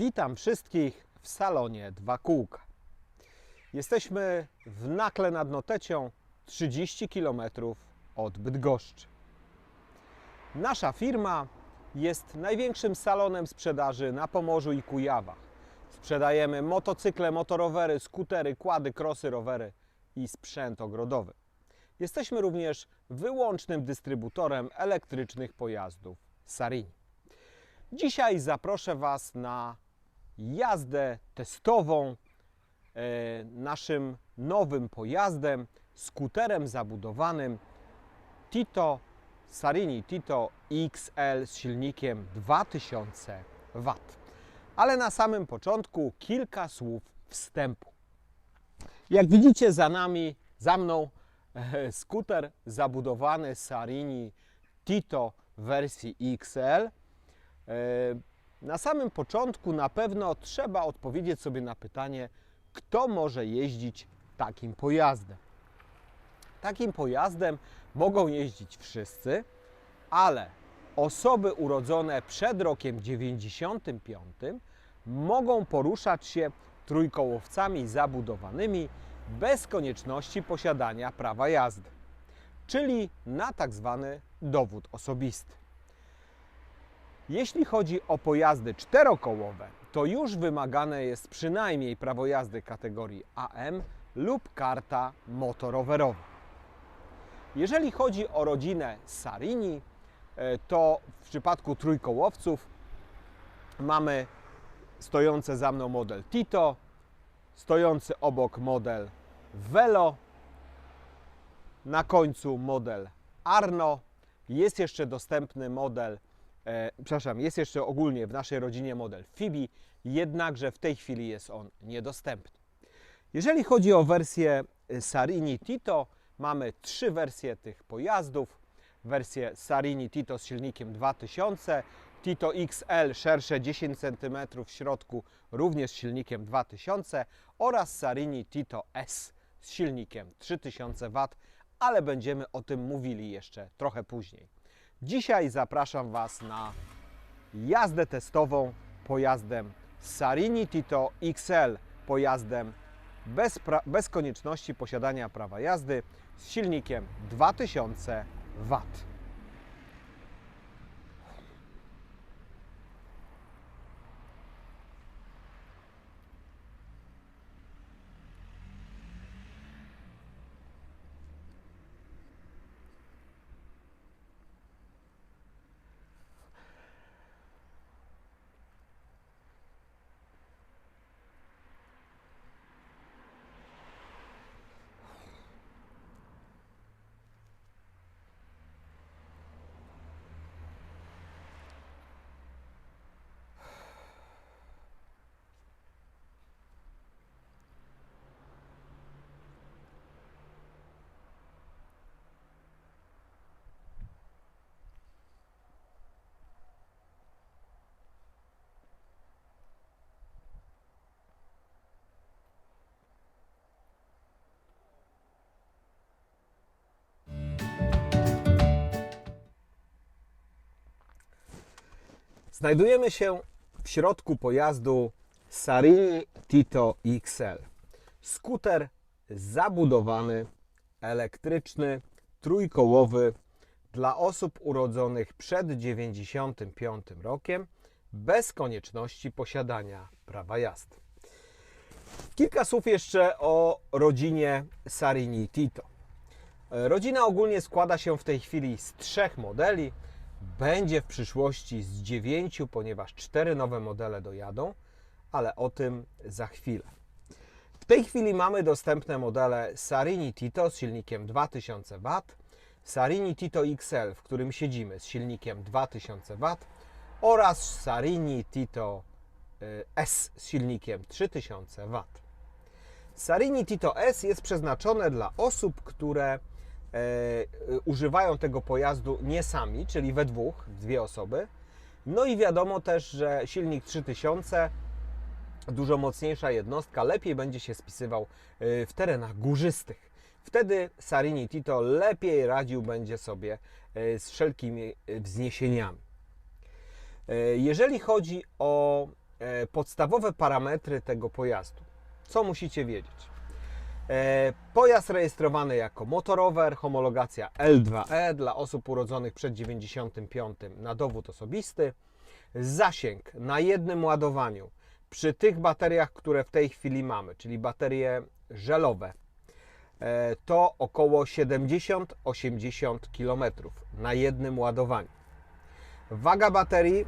Witam wszystkich w salonie Dwa Kółka. Jesteśmy w Nakle nad Notecią, 30 km od Bydgoszczy. Nasza firma jest największym salonem sprzedaży na Pomorzu i Kujawach. Sprzedajemy motocykle, motorowery, skutery, kłady, krosy, rowery i sprzęt ogrodowy. Jesteśmy również wyłącznym dystrybutorem elektrycznych pojazdów Sarini. Dzisiaj zaproszę Was na jazdę testową e, naszym nowym pojazdem, skuterem zabudowanym Tito Sarini Tito XL z silnikiem 2000 W. Ale na samym początku kilka słów wstępu. Jak widzicie za nami, za mną e, skuter zabudowany Sarini Tito wersji XL. Na samym początku na pewno trzeba odpowiedzieć sobie na pytanie, kto może jeździć takim pojazdem. Takim pojazdem mogą jeździć wszyscy, ale osoby urodzone przed rokiem 95 mogą poruszać się trójkołowcami zabudowanymi bez konieczności posiadania prawa jazdy, czyli na tak zwany dowód osobisty. Jeśli chodzi o pojazdy czterokołowe, to już wymagane jest przynajmniej prawo jazdy kategorii AM lub karta motorowerowa. Jeżeli chodzi o rodzinę Sarini, e, to w przypadku trójkołowców mamy stojący za mną model Tito, stojący obok model Velo, na końcu model Arno, jest jeszcze dostępny model, e, przepraszam, jest jeszcze ogólnie w naszej rodzinie model Fibi, jednakże w tej chwili jest on niedostępny. Jeżeli chodzi o wersję y, Sarini Tito, mamy trzy wersje tych pojazdów. Wersję Sarini Tito z silnikiem 2000, Tito XL szersze 10 cm w środku również z silnikiem 2000 oraz Sarini Tito S z silnikiem 3000 W, ale będziemy o tym mówili jeszcze trochę później. Dzisiaj zapraszam Was na jazdę testową pojazdem Sarini Tito XL, pojazdem bez, bez konieczności posiadania prawa jazdy z silnikiem 2000 W. Znajdujemy się w środku pojazdu Sarini Tito XL. Skuter zabudowany, elektryczny, trójkołowy dla osób urodzonych przed 95 rokiem bez konieczności posiadania prawa jazdy. Kilka słów jeszcze o rodzinie Sarini Tito. Rodzina ogólnie składa się w tej chwili z trzech modeli. Będzie w przyszłości z dziewięciu, ponieważ cztery nowe modele dojadą, ale o tym za chwilę. W tej chwili mamy dostępne modele Sarini Tito z silnikiem 2000 W, Sarini Tito XL, w którym siedzimy z silnikiem 2000 W oraz Sarini Tito y, S z silnikiem 3000 W. Sarini Tito S jest przeznaczone dla osób, które używają tego pojazdu nie sami, czyli we dwóch, dwie osoby. No i wiadomo też, że silnik 3000, dużo mocniejsza jednostka, lepiej będzie się spisywał y, w terenach górzystych. Wtedy Sarini Tito lepiej radził będzie sobie z wszelkimi wzniesieniami. E, Jeżeli chodzi o e, podstawowe parametry tego pojazdu. Co musicie wiedzieć? E, Pojazd rejestrowany jako motorower, homologacja L2E dla osób urodzonych przed 95 na dowód osobisty. Zasięg na jednym ładowaniu przy tych bateriach, które w tej chwili mamy, czyli baterie żelowe, e, to około 70-80 km na jednym ładowaniu. Waga baterii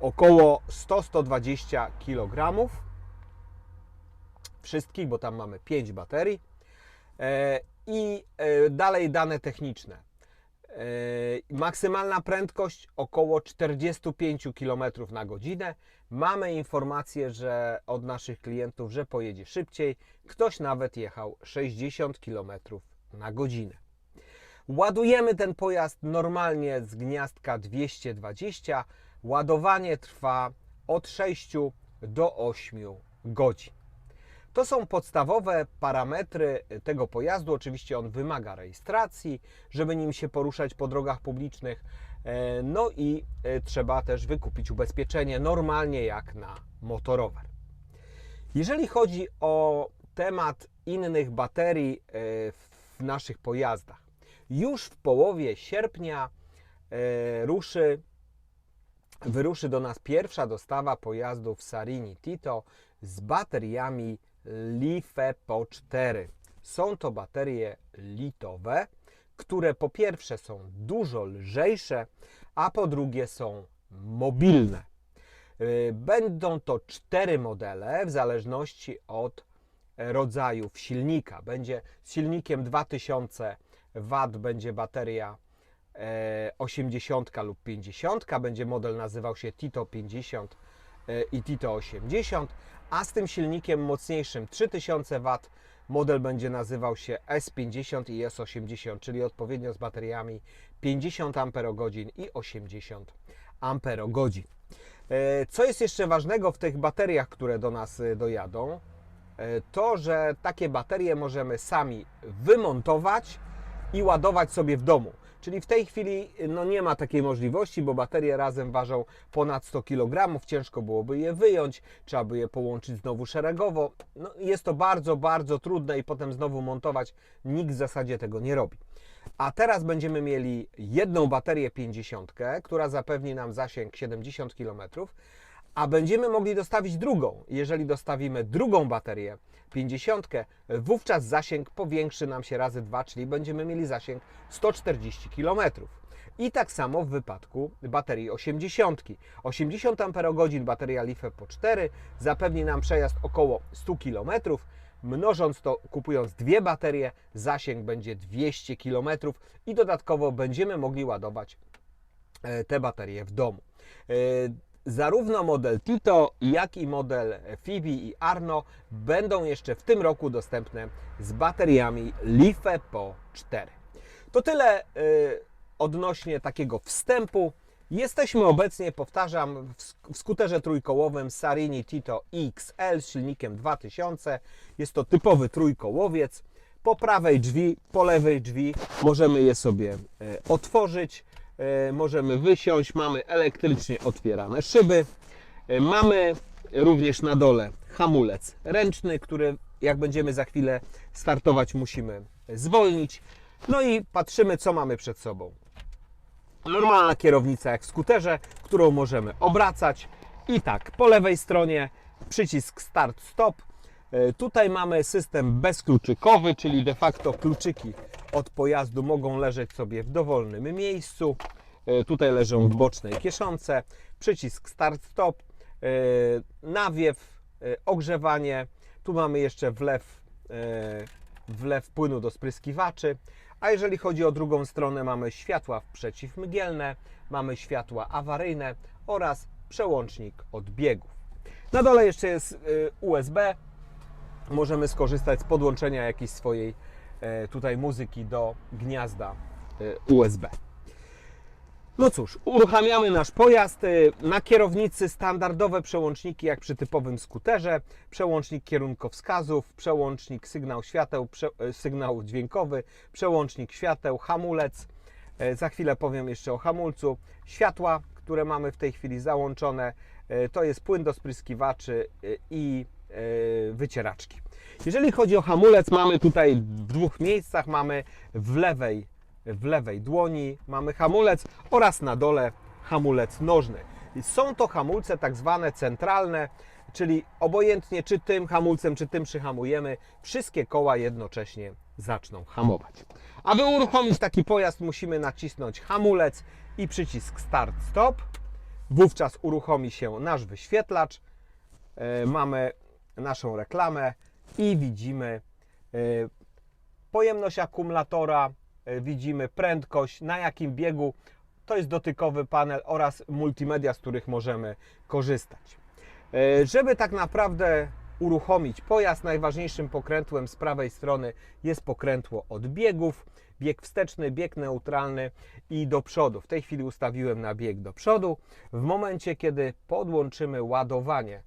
około 100-120 kg. Wszystkich, bo tam mamy 5 baterii. E, I e, dalej dane techniczne. E, Maksymalna prędkość około 45 km na godzinę. Mamy informację, że od naszych klientów, że pojedzie szybciej. Ktoś nawet jechał 60 km na godzinę. Ładujemy ten pojazd normalnie z gniazdka 220. Ładowanie trwa od 6 do 8 godzin. To są podstawowe parametry tego pojazdu. Oczywiście on wymaga rejestracji, żeby nim się poruszać po drogach publicznych. E, No i e, trzeba też wykupić ubezpieczenie normalnie jak na motorower. Jeżeli chodzi o temat innych baterii e, w naszych pojazdach, już w połowie sierpnia ruszy, wyruszy do nas pierwsza dostawa pojazdów Sarini Tito z bateriami LiFePO 4. Są to baterie litowe, które po pierwsze są dużo lżejsze, a po drugie są mobilne. Y, Będą to cztery modele w zależności od rodzajów silnika. Będzie z silnikiem 2000 W będzie bateria e, 80 lub 50, będzie model nazywał się Tito 50 e, i Tito 80, a z tym silnikiem mocniejszym 3000 W model będzie nazywał się S50 i S80, czyli odpowiednio z bateriami 50 Ah i 80 Ah. E, Co jest jeszcze ważnego w tych bateriach, które do nas e, dojadą? E, To, że takie baterie możemy sami wymontować i ładować sobie w domu. Czyli w tej chwili no, nie ma takiej możliwości, bo baterie razem ważą ponad 100 kg, ciężko byłoby je wyjąć, trzeba by je połączyć znowu szeregowo. No, jest to bardzo, bardzo trudne i potem znowu montować. Nikt w zasadzie tego nie robi. A teraz będziemy mieli jedną baterię 50, która zapewni nam zasięg 70 km, a będziemy mogli dostawić drugą. Jeżeli dostawimy drugą baterię 50, wówczas zasięg powiększy nam się razy dwa, czyli będziemy mieli zasięg 140 km. I tak samo w wypadku baterii 80. 80 Ah bateria LiFe po 4 zapewni nam przejazd około 100 km. Mnożąc to, kupując dwie baterie, zasięg będzie 200 km i dodatkowo będziemy mogli ładować e, te baterie w domu. Zarówno model Tito, jak i model Phoebe i Arno będą jeszcze w tym roku dostępne z bateriami LiFe po 4. To tyle y, odnośnie takiego wstępu. Jesteśmy obecnie, powtarzam, w sk- w skuterze trójkołowym Sarini Tito XL z silnikiem 2000. Jest to typowy trójkołowiec. Po prawej drzwi, po lewej drzwi możemy je sobie e, otworzyć, możemy wysiąść, mamy elektrycznie otwierane szyby. E, Mamy również na dole hamulec ręczny, który jak będziemy za chwilę startować musimy zwolnić. No i patrzymy co mamy przed sobą normalna kierownica jak w skuterze, którą możemy obracać. I tak, po lewej stronie przycisk start stop. E, Tutaj mamy system bezkluczykowy, czyli de facto kluczyki od pojazdu mogą leżeć sobie w dowolnym miejscu. E, Tutaj leżą w bocznej kieszonce. Przycisk start stop, e, nawiew, e, ogrzewanie. Tu mamy jeszcze wlew wlew płynu do spryskiwaczy. A jeżeli chodzi o drugą stronę, mamy światła przeciwmgielne, mamy światła awaryjne oraz przełącznik od biegów. Na dole jeszcze jest USB. Możemy skorzystać z podłączenia jakiejś swojej tutaj muzyki do gniazda y, USB. No cóż, uruchamiamy nasz pojazd. Y, Na kierownicy standardowe przełączniki jak przy typowym skuterze. Przełącznik kierunkowskazów, przełącznik sygnał świateł, prze, sygnał dźwiękowy, przełącznik świateł, hamulec. Za chwilę powiem jeszcze o hamulcu. Światła, które mamy w tej chwili załączone. E, To jest płyn do spryskiwaczy e, i e, wycieraczki. Jeżeli chodzi o hamulec, mamy tutaj w dwóch miejscach, mamy w lewej, w lewej dłoni mamy hamulec oraz na dole hamulec nożny. Są to hamulce tak zwane centralne, czyli obojętnie czy tym hamulcem, czy tym przyhamujemy, wszystkie koła jednocześnie zaczną hamować. Aby uruchomić taki pojazd musimy nacisnąć hamulec i przycisk start stop. Wówczas uruchomi się nasz wyświetlacz. E, Mamy naszą reklamę i widzimy e, pojemność akumulatora, e, widzimy prędkość, na jakim biegu. To jest dotykowy panel oraz multimedia, z których możemy korzystać. E, Żeby tak naprawdę uruchomić pojazd, najważniejszym pokrętłem z prawej strony jest pokrętło od biegów. Bieg wsteczny, bieg neutralny i do przodu. W tej chwili ustawiłem na bieg do przodu. W momencie, kiedy podłączymy ładowanie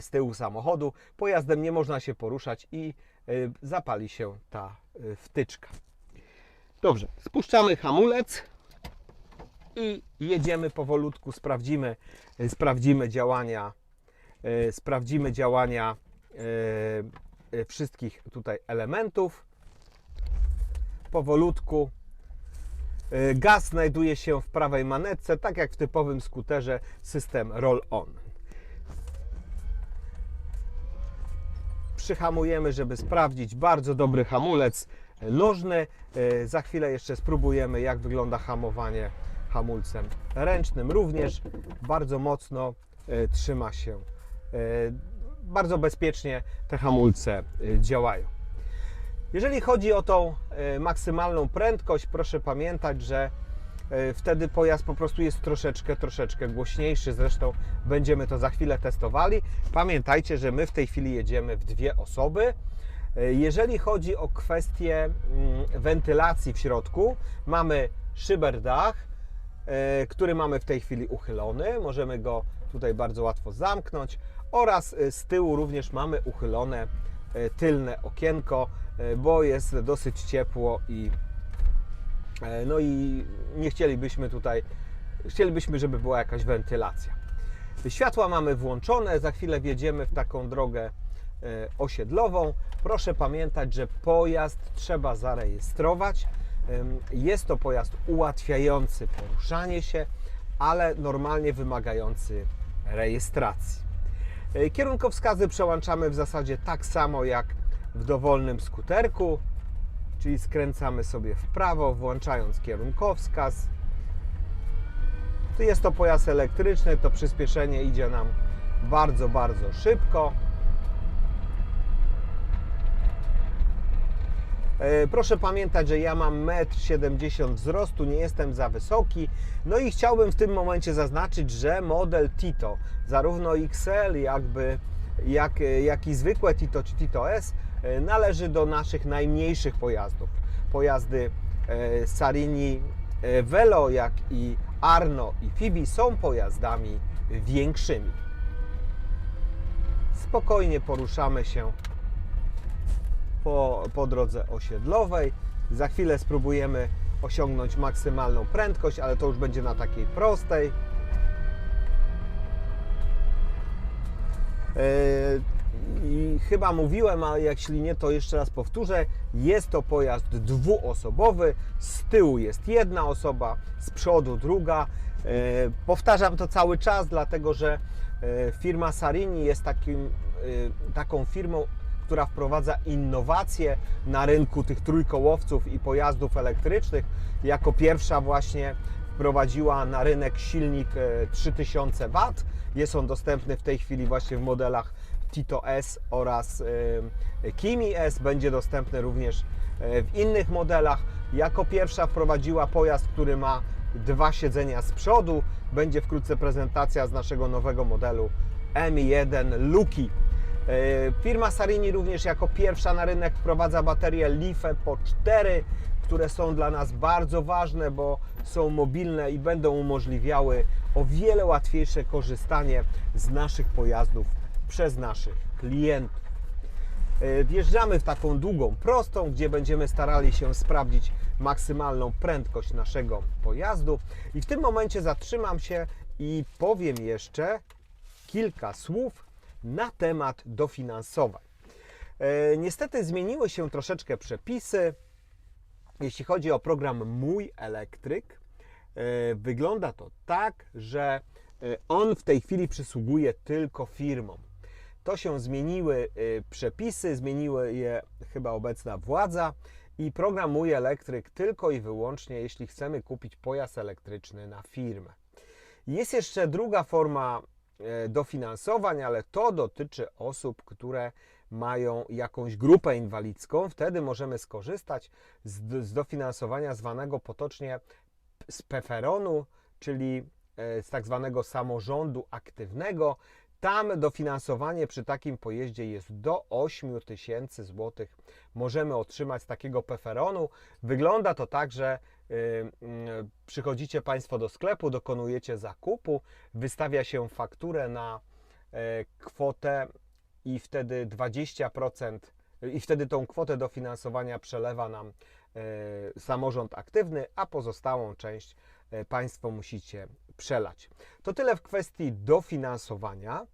z tyłu samochodu, pojazdem nie można się poruszać i y, zapali się ta y, wtyczka. Dobrze, spuszczamy hamulec i jedziemy powolutku, sprawdzimy, y, sprawdzimy działania, sprawdzimy działania wszystkich tutaj elementów. Powolutku. Gaz znajduje się w prawej manetce, tak jak w typowym skuterze system roll-on. Przyhamujemy, żeby sprawdzić bardzo dobry hamulec nożny. Y, Za chwilę jeszcze spróbujemy, jak wygląda hamowanie hamulcem ręcznym. Również bardzo mocno y, trzyma się. Bardzo bezpiecznie te hamulce działają. Jeżeli chodzi o tą e, maksymalną prędkość, proszę pamiętać, że e, wtedy pojazd po prostu jest troszeczkę, troszeczkę głośniejszy. Zresztą będziemy to za chwilę testowali. Pamiętajcie, że my w tej chwili jedziemy w dwie osoby. E, Jeżeli chodzi o kwestię mm, wentylacji w środku, mamy szyberdach, e, który mamy w tej chwili uchylony. Możemy go tutaj bardzo łatwo zamknąć oraz e, z tyłu również mamy uchylone e, tylne okienko, e, bo jest dosyć ciepło i e, no i nie chcielibyśmy tutaj chcielibyśmy, żeby była jakaś wentylacja. Światła mamy włączone, za chwilę wjedziemy w taką drogę e, osiedlową. Proszę pamiętać, że pojazd trzeba zarejestrować. Jest to pojazd ułatwiający poruszanie się, ale normalnie wymagający rejestracji. E, Kierunkowskazy przełączamy w zasadzie tak samo jak w dowolnym skuterku, czyli skręcamy sobie w prawo, włączając kierunkowskaz. Jest to pojazd elektryczny, to przyspieszenie idzie nam bardzo, bardzo szybko. E, Proszę pamiętać, że ja mam 1,70 m wzrostu, nie jestem za wysoki. No i chciałbym w tym momencie zaznaczyć, że model Tito, zarówno XL, jakby, jak, jak i zwykłe Tito czy Tito S, e, należy do naszych najmniejszych pojazdów. Pojazdy e, Sarini e, Velo, jak i Arno i Fibi są pojazdami większymi. Spokojnie poruszamy się po, po drodze osiedlowej. Za chwilę spróbujemy osiągnąć maksymalną prędkość, ale to już będzie na takiej prostej. I chyba mówiłem, ale jeśli nie, to jeszcze raz powtórzę. Jest to pojazd dwuosobowy. Z tyłu jest jedna osoba, z przodu druga. Yy, Powtarzam to cały czas, dlatego że yy, firma Sarini jest takim, yy, taką firmą, która wprowadza innowacje na rynku tych trójkołowców i pojazdów elektrycznych. Jako pierwsza właśnie wprowadziła na rynek silnik e, 3000 W. Jest on dostępny w tej chwili właśnie w modelach Tito S oraz e, Kimi S. Będzie dostępny również e, w innych modelach. Jako pierwsza wprowadziła pojazd, który ma dwa siedzenia z przodu. Będzie wkrótce prezentacja z naszego nowego modelu M1 Luki. E, Firma Sarini również jako pierwsza na rynek wprowadza baterie LiFe po 4, które są dla nas bardzo ważne, bo są mobilne i będą umożliwiały o wiele łatwiejsze korzystanie z naszych pojazdów przez naszych klientów. E, Wjeżdżamy w taką długą prostą, gdzie będziemy starali się sprawdzić maksymalną prędkość naszego pojazdu. I w tym momencie zatrzymam się i powiem jeszcze, kilka słów na temat dofinansowań. E, Niestety zmieniły się troszeczkę przepisy. Jeśli chodzi o program Mój Elektryk, e, wygląda to tak, że on w tej chwili przysługuje tylko firmom. To się zmieniły e, przepisy, zmieniły je chyba obecna władza i program Mój Elektryk tylko i wyłącznie, jeśli chcemy kupić pojazd elektryczny na firmę. Jest jeszcze druga forma e, dofinansowań, ale to dotyczy osób, które mają jakąś grupę inwalidzką. Wtedy możemy skorzystać z, dofinansowania zwanego potocznie z PFRON-u, czyli e, z tak zwanego samorządu aktywnego. Tam dofinansowanie przy takim pojeździe jest do 8 tysięcy złotych. Możemy otrzymać takiego PFRON-u. Wygląda to tak, że y, y, przychodzicie Państwo do sklepu, dokonujecie zakupu, wystawia się fakturę na e, kwotę i wtedy 20% i wtedy tą kwotę dofinansowania przelewa nam e, samorząd aktywny, a pozostałą część e, Państwo musicie przelać. To tyle w kwestii dofinansowania.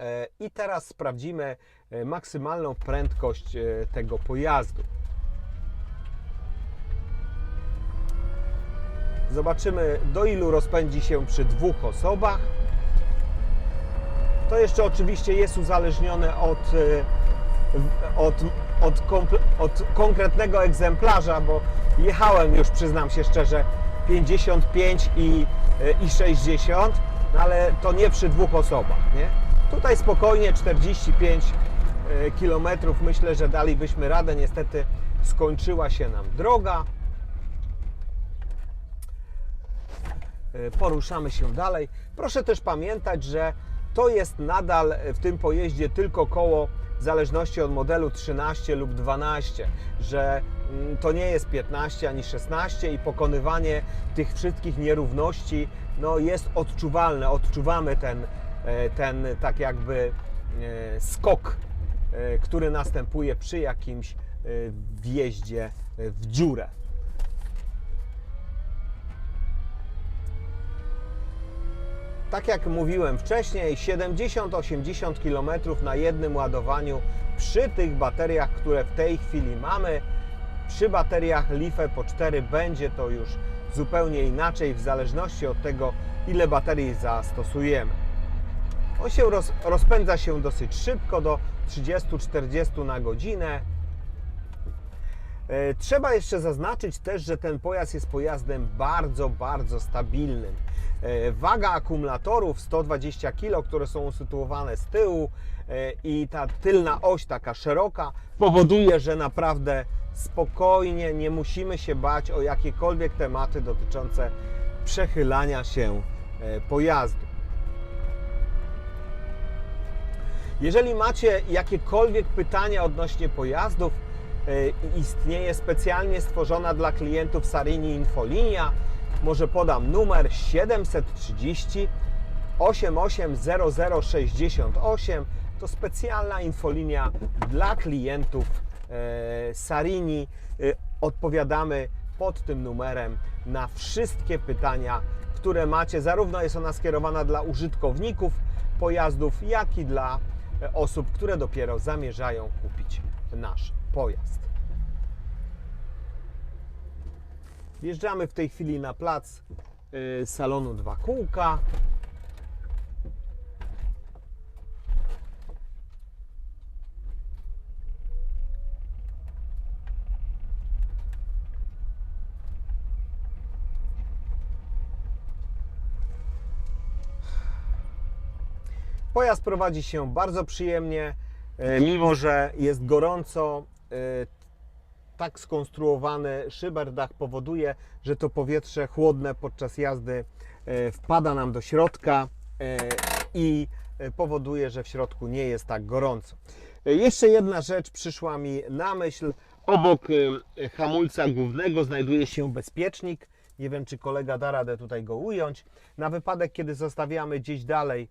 E, I teraz sprawdzimy e, maksymalną prędkość e, tego pojazdu. Zobaczymy, do ilu rozpędzi się przy dwóch osobach. To jeszcze oczywiście jest uzależnione od, od, od, od konkretnego egzemplarza, bo jechałem już, przyznam się szczerze, 55 i, i 60, no ale to nie przy dwóch osobach. Nie? Tutaj spokojnie 45 km myślę, że dalibyśmy radę. Niestety skończyła się nam droga. E, poruszamy się dalej. Proszę też pamiętać, że to jest nadal w tym pojeździe tylko koło w zależności od modelu 13 lub 12, że mm, to nie jest 15 ani 16 i pokonywanie tych wszystkich nierówności no, jest odczuwalne. Odczuwamy ten, e, ten tak jakby e, skok, e, który następuje przy jakimś e, wjeździe w dziurę. Tak jak mówiłem wcześniej, 70-80 km na jednym ładowaniu przy tych bateriach, które w tej chwili mamy. Przy bateriach LiFe po 4 będzie to już zupełnie inaczej, w zależności od tego, ile baterii zastosujemy. On się roz, rozpędza się dosyć szybko, do 30-40 na godzinę. E, Trzeba jeszcze zaznaczyć też, że ten pojazd jest pojazdem bardzo, bardzo stabilnym. E, Waga akumulatorów 120 kg, które są usytuowane z tyłu e, i ta tylna oś taka szeroka powoduje, że naprawdę spokojnie nie musimy się bać o jakiekolwiek tematy dotyczące przechylania się pojazdu. Jeżeli macie jakiekolwiek pytania odnośnie pojazdów, e, istnieje specjalnie stworzona dla klientów Sarini infolinia. Może podam numer 730 880068. To specjalna infolinia dla klientów e, Sarini. E, Odpowiadamy pod tym numerem na wszystkie pytania, które macie. Zarówno jest ona skierowana dla użytkowników pojazdów, jak i dla osób, które dopiero zamierzają kupić nasz pojazd. Wjeżdżamy w tej chwili na plac y, salonu Dwa Kółka. Pojazd prowadzi się bardzo przyjemnie, e, mimo że jest gorąco. e, Tak skonstruowany szyberdach powoduje, że to powietrze chłodne podczas jazdy e, wpada nam do środka i powoduje, że w środku nie jest tak gorąco. Jeszcze jedna rzecz przyszła mi na myśl. Obok hamulca głównego znajduje się bezpiecznik. Nie wiem, czy kolega da radę tutaj go ująć. Na wypadek, kiedy zostawiamy gdzieś dalej,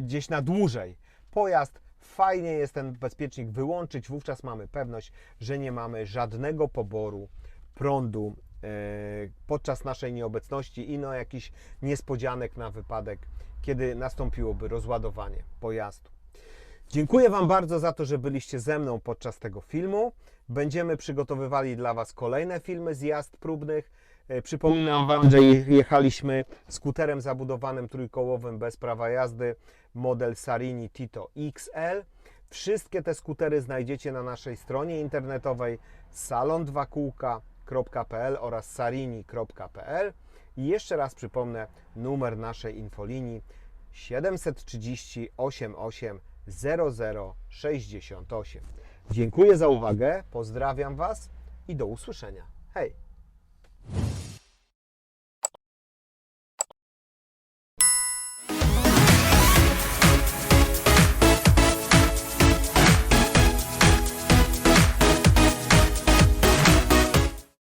gdzieś na dłużej pojazd, fajnie jest ten bezpiecznik wyłączyć. Wówczas mamy pewność, że nie mamy żadnego poboru prądu podczas naszej nieobecności i no jakichś niespodzianek na wypadek, kiedy nastąpiłoby rozładowanie pojazdu. Dziękuję Wam bardzo za to, że byliście ze mną podczas tego filmu. Będziemy przygotowywali dla Was kolejne filmy z jazd próbnych. E, Przypominam Wam, że je- jechaliśmy skuterem zabudowanym trójkołowym bez prawa jazdy, model Sarini Tito XL. Wszystkie te skutery znajdziecie na naszej stronie internetowej salon2kółka.pl oraz sarini.pl. I jeszcze raz przypomnę numer naszej infolinii 730 88 0068. Dziękuję za uwagę, pozdrawiam Was i do usłyszenia. Hej!